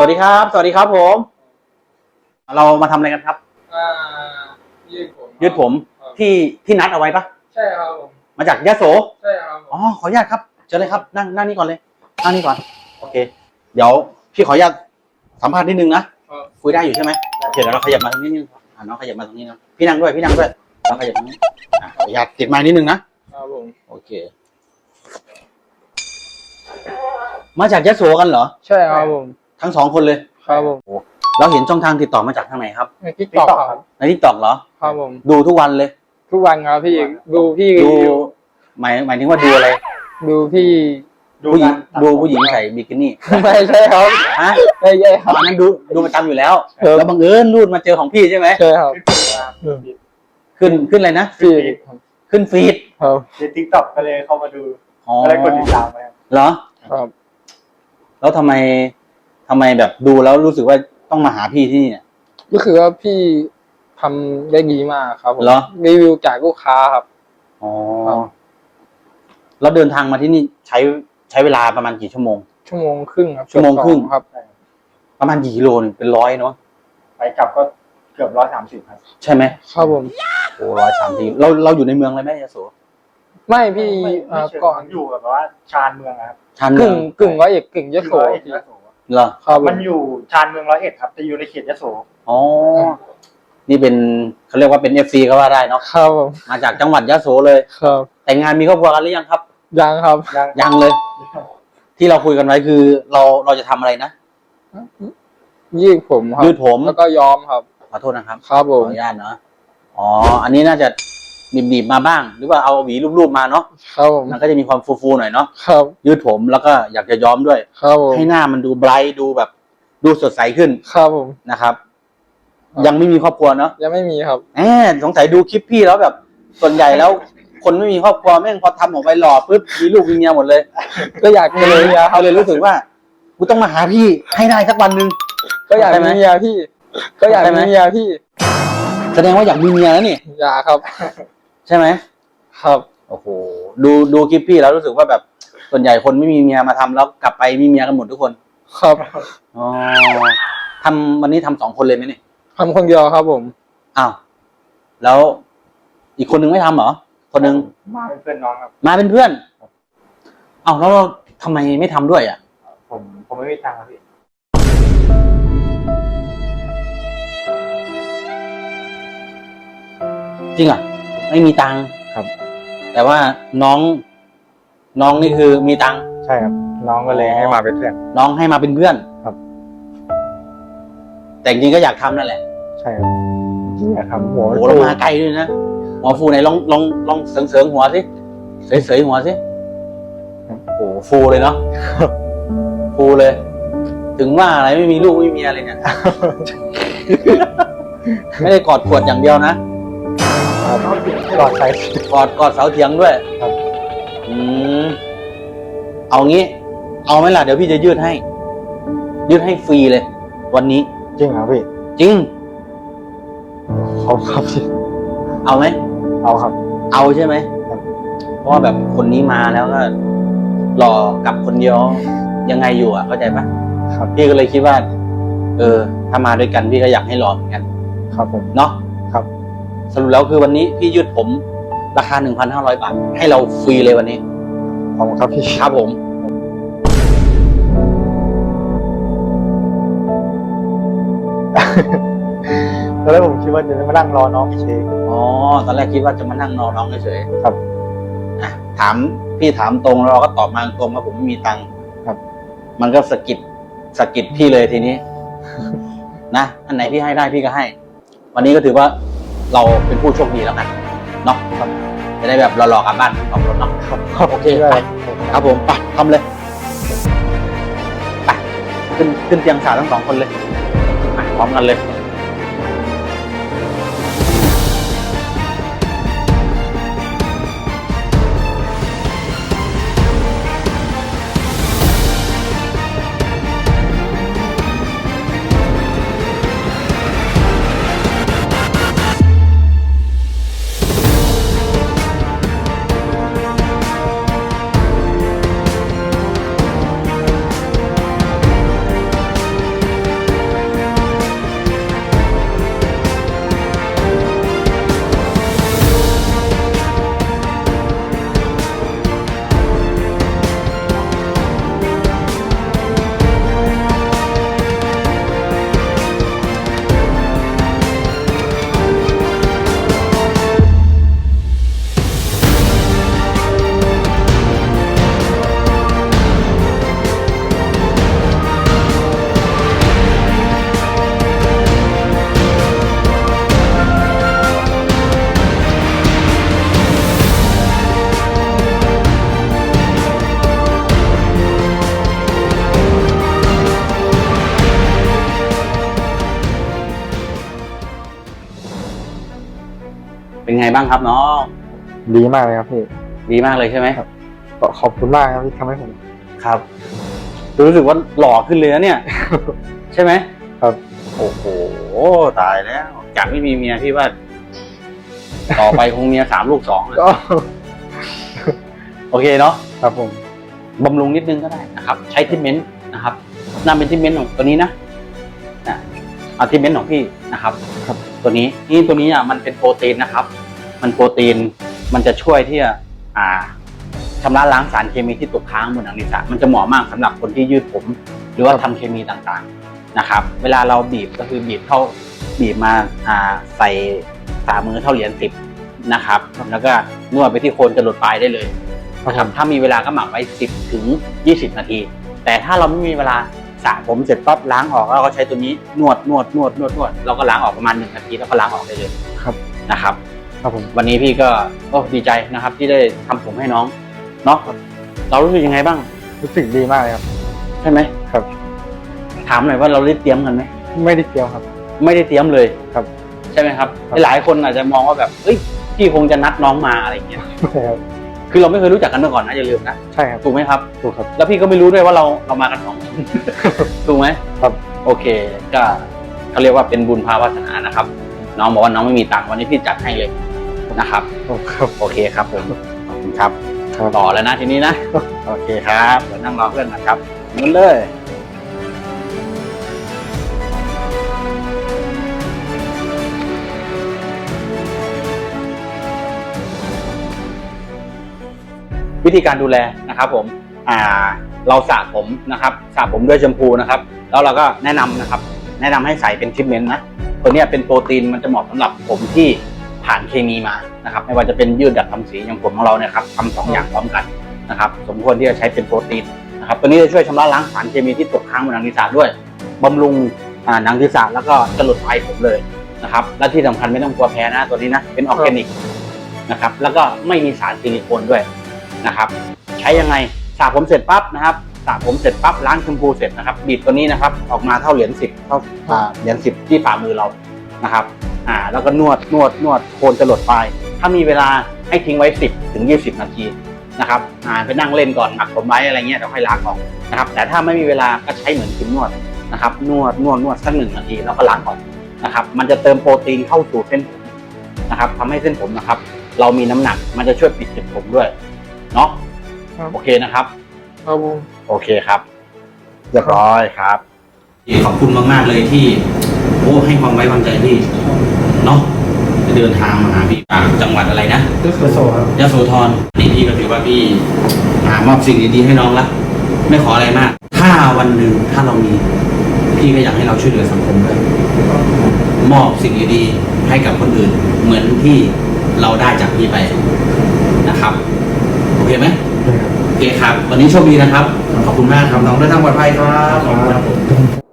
สวัสดีครับ สวัสดีครับผม เรามาทำอะไรกันครับ อ่ายืดผมยืดผมครับที่ที่นัดเอาไว้ปะใช่ครับผมมาจากยะโส ใช่ครับผมอ๋อขออนุญาตครับเชิญเลยครับ นั่งนั่งนี่ก่อนเลย นั่งนี่ก่อน โอเค เดี๋ยวพี่ขออนุญาตสัมภาษณ์นิดนึงนะ ครับคุยได้อยู่ใช่ไหมโอเคเดี๋ยวเราขยับมาตรงนี้นิดนึงอ่าน้องขยับมาตรงนี้นะพี่นั่งด้วย พี่นั่งด้วยน้องขยับตรงนี้อ่าขออนุญาตติดไม้นิดนึงนะ ครับผมโอเค มาจากยะโสกันเหรอ ใช่ครับผม ทั้งสองคนเลย ครับผมเราเห็นช่องทางติดต่อมาจากทางไหนครับ ในทิกตอกครับในทิกตอกเหรอ ครับผม ดูทุกวันเลย ทุกวันครับพี่ดูพี่ดูรีวิวหมายหมายถึงว่าดูอะไร ดูพี่ผู้หญิงดูผู้หญิงใส่บิกินี่ไม่ใช่ครับฮะไม่ใช่ครับอันนั้นดูดูประจำอยู่แล้วครับแล้วบังเอิญรูดมาเจอของพี่ใช่ไหมใช่ครับ ขึ้นขึ้นอะไรนะพี่ขึ้นฟีดครับในทิกต็อกก็เลยเข้ามาดูอ๋อก็เลยกดติดตามไปครับเหรอครับ แล้วทำไม ทำไมแบบดูแล้วรู้สึกว่าต้องมาหาพี่ที่นี่เนี่ยก็คือว่าพี่ทำได้ดีมากครับผมเหรอ รีวิวจากลูกค้าครับ อ๋อครับ แล้วเดินทางมาที่นี่ใช้ใช้เวลาประมาณกี่ชั่วโมง ชั่วโมงครึ่งครับชั่วโมงครึ่งสอครับ ประมาณกี่กิโลหนึ่งเป็นร้อยเนาะไปกลับก็เกือบร้อยสามสิบครับใช่ไหมครับผม โอ้ร้อยสามสิบเราเราอยู่ในเมืองเลยไหมยะโสไม่พี่ไม่เอ่ไม่อเชิงก่อนอยู่แบบว่าชานเมืองอะครับชานกึ่เมืองงกึ่งร้อยเอกกึ่งยโสร้อยเอ็ดพี่ยโส เหรอครับผมันมอยู่ชานเมืองร้อยเอ็ดครับแต่อยู่ในเขตยโสอ๋อ นี่เป็นเขาเรียกว่าเป็นเอฟซีก็ว่าได้เนาะครับผมมาจากจังหวัดยะโสเลย ครับแต่งงานมีครอบครัวกันหรือยังครับ ยังครับ ยังยังเลย ที่เราคุยกันไว้คือ เราเราจะทำอะไรนะยืดผมครับยืดผมแล้วก็ย้อมครับขอโทษนะครับ ครับขผอมอนุญาตเนาะอ๋อ อันนี้น่าจะ หนีบๆมาบ้าง หรือว่าเอาหวีรูปๆมาเนาะครับผมมันก็จะมีความฟูๆหน่อยเนาะครับยืดผมแล้วก็อยากจะย้อมด้วย ครับผมให้หน้ามันดูไบรท์ดูแบบ ดูสดใสขึ้นครับผมนะครับครับยังไม่มีครอบครัวเนาะยังไม่มีครับแหมสงสัยดูคลิปพี่แล้วแบบ ส่วนใหญ่แล้ว คนไม่มีครอบครัวแม่งพอทำออกไปหล่อปุ๊บมีลูกมีเมียหมดเลย ก็อยากมีก็เลยเมียครัเขาบเลยรู้สึกว่ากูต้องมาหาพี่ให้ได้สักวันหนึ่งก็อยากได้ไหมมีเมียพี่ ก็อยากได้ไหมมีเมียพี่ แสดงว่าอยากมีเมียแล้วนี่อยากครับ ใช่ไหมครับโอ้โหดูดูคลิปพี่แล้วรู้สึกว่าแบบส่วนใหญ่คนไม่มีเมียมาทำแล้วกลับไปมีเมียกันหมดทุกคนครับอ๋อทำวันนี้ทำสองคนเลยไหมเนี่ยทำคนเดียวครับผมอ้าวแล้วอีกคนนึงไม่ทำเหรอคนนึงมาเป็นเพื่อนน้องครับ มาเป็นเพื่อนอ้าวแล้วเราทำไมไม่ทำด้วยอะ ผมผมไม่มีตังค์ครับพี่จริงอะ ไม่มีตังค์ครับ แต่ว่าน้องน้องนี่คือมีตังค์ใช่ครับ น้องก็เลยให้มาเป็นเพื่อน น้องให้มาเป็นเพื่อนครับ แต่จริงๆก็อยากทำนั่นแหละใช่ครับเนี่ยครับหัวโอ้โหเรามาไกลด้วยนะหัวฟูไหนลองลองลองเสริงเสริงๆหัวสิเสยเสยๆหัวสิโอ้โหฟูเลยเนาะฟูเลย ถึงว่าอะไรไม่มีลูกไม่มีอะไรเนี่ย ไม่ได้กอดขวดอย่างเดียวนะ ครับปลอดภัยกอดกอดเสาเถียงด้วยครับ อืมเอางี้ เอาไหมล่ะเดี๋ยวพี่จะยืดให้ ยืดให้ฟรีเลย วันนี้ จริงครับพี่จริงเขาครับพี่เอาไหมเอาครับ เอาใช่ไหมครับเพราะว่าแบบคนนี้มาแล้วก็หล่อกลับคนเดียวยังไงอยู่อะเข้าใจปะครับพี่ก็เลยคิดว่า เออ ถ้ามาด้วยกันพี่ก็อยากให้รอเหมือนกัน ครับผมเนาะครับ สรุปแล้วคือวันนี้พี่ยืดผมราคาหนึ่งพันห้าร้อยบาท ให้เราฟรีเลยวันนี้ ขอบคุณครับพี่ครับผมตอนแรกผมคิดว่าจะมานั่งรอน้องเฉยอ๋อตอนแรกคิดว่าจะมานั่งรอน้องเฉยๆครับอะถามพี่ถามตรงแล้วเราก็ตอบมาตรงว่าผมไม่มีตังค์ครับ มันก็สะกิดสะกิดพี่เลยทีนี้ นะอันไหนพี่ให้ได้พี่ก็ให้ วันนี้ก็ถือว่า เราเป็นผู้โชคดีแล้วกันเนาะครับจะได้แบบหล่อๆกลับบ้านขอบคุณเนาะครับครับโอเคได้ไปครับผมไปทำเลยไปขึ้นขึ้นเตียงสาวทั้งสองคนเลยไปพร้อมกันเลย บ้างครับน้องดีมากเลยครับพี่ ดีมากเลยใช่ไหมครับก็ขอบคุณมากครับที่ทำให้ผมครับ รู้สึกว่าหล่อขึ้นเลยนะเนี่ย ใช่ไหมครับ โอ้โหตายแล้วจากไม่มีเมียพี่ว่า ต่อไปคงเมียสามลูกสองอะก็โอเคเนาะครับผมบำรุงนิดนึงก็ได้นะครับ ใช้ทิมเมนต์นะครับน่าเป็นทิมเมนต์ของตัวนี้นะนะเอาทิมเมนต์ของพี่นะครับ ครับ ตัวนี้นี่ตัวนี้อะมันเป็นโปรตีนนะครับ มันโปรตีนมันจะช่วยที่จะอ่าชำระล้างสารเคมีที่ตกค้างบนหนังศีรษะมันจะเหมาะมากสำหรับคนที่ยืดผม หรือว่าทำเคมีต่างๆนะครับ เวลาเราบีบก็คือบีบเท่าบีบมาอ่าใส่ฝ่ามือเท่าเหรียญสิบนะครับ แล้วก็นวดไปที่โคนจรดปลายได้เลยนะครับถ้ามีเวลาก็หมักไว้ 10 ถึง 20 นาที แต่ถ้าเราไม่มีเวลาสระผมเสร็จปั๊บล้างออกแล้วก็ใช้ตัวนี้นวดนวดนวดนวดนวดเราก็ล้างออกประมาณ1นาทีแล้วก็ล้างออกได้เลยครับนะครับ ครับผมวันนี้พี่ก็โอ้ดีใจนะครับ ที่ได้ทำผมให้น้องเนาะเรารู้สึกยังไงบ้าง รู้สึกดีมากเลยครับ ใช่ไหมครับ ถามหน่อยว่าเราได้เตรียมกันไหมไม่ได้เกี่ยวครับ ไม่ได้เตรียมเลยครับใช่ไหมครับ ครับ หลายคนอาจจะมองว่าแบบเอ้ยพี่คงจะนัดน้องมาอะไรอย่างเงี้ยใช่ครับคือเราไม่เคยรู้จักกันมาก่อนนะอย่าลืมนะใช่ครับถูกไหมครับ ถูกครับ แล้วพี่ก็ไม่รู้ด้วยว่าเราเรามากันสองคน ถูกไหมครับ โอเค ก็เขาเรียกว่าเป็นบุญภาวาสนานะครับ น้องบอกว่าน้องไม่มีตังค์วันนี้พี่จัดให้เลย นะครับ โอ้ครับโอเคครับผมขอบคุณครับ ครับต่อแล้วนะทีนี้นะ โอเคครับเดี๋ยวนั่งรอเพื่อนนะครับนั่นเลยวิธีการดูแลนะครับผมอ่าเราสระผมนะครับสระผมด้วยแชมพูนะครับ แล้วเราก็แนะนำนะครับ แนะนำให้ใส่เป็นทรีทเมนต์นะตัวเนี้ยเป็นโปรตีนมันจะเหมาะสำหรับผมที่ ผ่านเคมีมานะครับไม่ว่าจะเป็นยืดดัดทำสีอย่างผมของเราเนี่ยครับทำสองอย่างพร้อมกันนะครับสมควรที่จะใช้เป็นโปรตีนนะครับตัวนี้จะช่วยชำระล้างสารเคมีที่ตกค้างบนหนังศีรษะด้วยบำรุงหนังศีรษะแล้วก็จะหลุดไปผมเลยนะครับและที่สำคัญไม่ต้องกลัวแพ้นะตัวนี้นะเป็นออร์แกนิกนะครับแล้วก็ไม่มีสารซิลิโคนด้วยนะครับใช้ยังไงสระผมเสร็จปั๊บนะครับสระผมเสร็จปั๊บล้างแชมพูเสร็จนะครับบีบตัวนี้นะครับออกมาเท่าเหรียญสิบเท่าเหรียญสิบที่ฝ่ามือเรานะครับ อ่าแล้วก็นวดนวดนวดโคนจะหลดปลายถ้ามีเวลาให้ทิ้งไว้สิบถึงยี่สิบนาทีนะครับอ่าไปนั่งเล่นก่อนหมักผมไว้อะไรเงี้ยเดี๋ยวค่อยล้างออกนะครับแต่ถ้าไม่มีเวลาก็ใช้เหมือนครีมนวดนะครับนวดนวดนวดสักหนึ่งนาทีแล้วก็ล้างออกนะครับมันจะเติมโปรตีนเข้าสู่เส้นผมนะครับทำให้เส้นผมนะครับ เรามีน้ำหนักมันจะช่วยปิดจุดผมด้วยเนาะครับโอเคนะครับครับผมโอเคครับเรียบร้อยครับขอบคุณมากๆเลยที่โอ้ให้ความไว้วางใจพี่ เนาะจะเดินทางมาหาพี่จากจังหวัดอะไรนะเจ้าโซครับยโสธรนี่พี่ก็ถือว่าพี่หามอบสิ่งดีๆให้น้องละไม่ขออะไรมาก ถ้าวันหนึ่งถ้าเรามีพี่ก็อยากให้เราช่วยเหลือสังคมด้วยมอบสิ่งดีๆให้กับคนอื่น เหมือนที่เราได้จากพี่ไปนะครับโอเคไหมโอเคครับ วันนี้โชคดีนะครับ ขอบคุณมากครับน้องเดินทางปลอดภัยครับขอบคุณครับผม